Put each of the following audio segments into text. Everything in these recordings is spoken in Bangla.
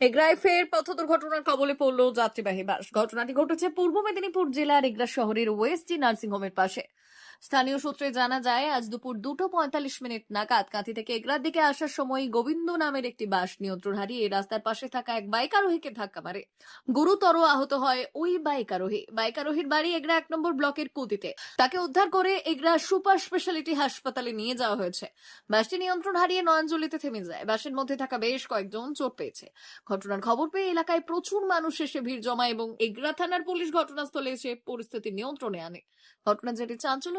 এগরায় ফের পথ দুর্ঘটনার কবলে পড়ল যাত্রীবাহী বাস। ঘটনাটি ঘটেছে পূর্ব মেদিনীপুর জেলার এগরা শহরের ওয়েস্টি নার্সিং হোমের পাশে। স্থানীয় সূত্রে জানা যায়, আজ দুপুর দুটো পঁয়তাল্লিশ মিনিট নাগাদ কাঁথি থেকে এগরার দিকে আসার সময় গোবিন্দ নামের একটি বাস নিয়ন্ত্রণ হারিয়ে রাস্তার পাশে থাকা এক বাইক আরোহীকে ধাক্কা মারে। গুরুতর আহত হয় ওই বাইক আরোহী বাইক আরোহীর বাড়ি এগরা এক নম্বর ব্লকের কুতিতে। তাকে উদ্ধার করে এগরা সুপার স্পেশালিটি হাসপাতালে নিয়ে যাওয়া হয়েছে। বাসটি নিয়ন্ত্রণ হারিয়ে নয়নজলিতে থেমে যায়। বাসের মধ্যে থাকা বেশ কয়েকজন চোট পেয়েছে। ঘটনার খবর পেয়ে এলাকায় প্রচুর মানুষ এসে ভিড় জমায় এবং এগরা থানার পুলিশ ঘটনাস্থলে এসে পরিস্থিতি নিয়ন্ত্রণে আনে। ঘটনা যেটি চাঞ্চল্য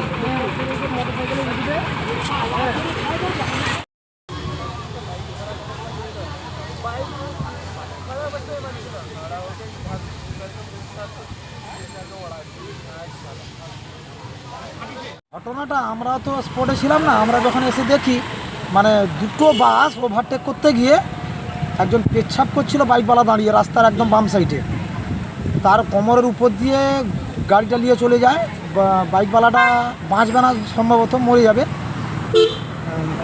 ঘটনাটা আমরা তো স্পটে ছিলাম না, আমরা যখন এসে দেখি মানে দুটো বাস ওভারটেক করতে গিয়ে একজন পেচ্ছাপ করছিল বাইকওয়ালা দাঁড়িয়ে রাস্তার একদম বাম সাইডে তার কোমরের উপর দিয়ে গাড়িটা নিয়ে চলে যায় বাইকওয়ালাটা বাঁচবে না সম্ভবত, মরে যাবে।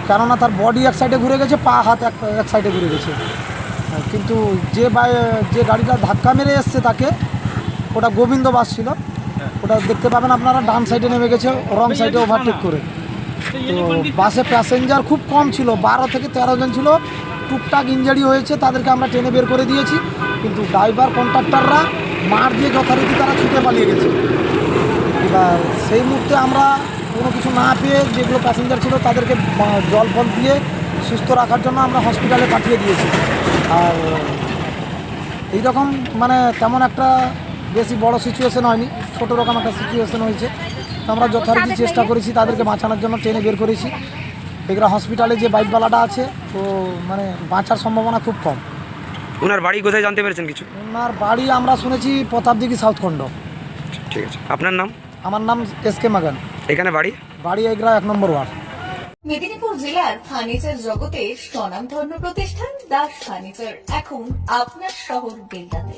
কেননা তার বডি এক সাইডে ঘুরে গেছে, পা, হাত এক এক সাইডে ঘুরে গেছে। কিন্তু যে যে গাড়িটা ধাক্কা মেরে এসছে তাকে, ওটা গোবিন্দ বাস ছিল। ওটা দেখতে পাবেন আপনারা, ডান সাইডে নেমে গেছে রং সাইডে ওভারটেক করে। তো বাসে প্যাসেঞ্জার খুব কম ছিল, বারো থেকে তেরো জন ছিল। টুকটাক ইঞ্জারি হয়েছে, তাদেরকে আমরা ট্রেনে বের করে দিয়েছি। কিন্তু ড্রাইভার কন্ট্রাক্টররা মার দিয়ে যথারীতি তারা ছুটে পালিয়ে গেছে। এবার সেই মুহূর্তে আমরা কোনো কিছু না পেয়ে যেগুলো প্যাসেঞ্জার ছিল, তাদেরকে জল ফল দিয়ে সুস্থ রাখার জন্য আমরা হসপিটালে পাঠিয়ে দিয়েছি। আর এইরকম মানে তেমন একটা বেশি বড় সিচুয়েশন হয়নি ছোটো রকম একটা সিচুয়েশন হয়েছে। তো আমরা যথারীতি চেষ্টা করেছি তাদেরকে বাঁচানোর জন্য ট্রেনে বের করেছি। এগুলো হসপিটালে যে বাইকওয়ালাটা আছে তো মানে বাঁচার সম্ভাবনা খুব কম। ওনার বাড়ি কোথায় জানতে পেরেছেন কিছু? ওনার বাড়ি আমরা শুনেছি প্রতাপদিঘি সাউথখণ্ড ঠিক আছে। আপনার নাম? আমার নাম এস কে মাগান এখানে বাড়ি? বাড়ি এগরা এক নম্বর ওয়ার্ড। মেদিনীপুর জেলার ফার্নিচার জগতের স্বনামধন্য প্রতিষ্ঠান দাস ফার্নিচার। এখন আপনার শহর বেলদাতে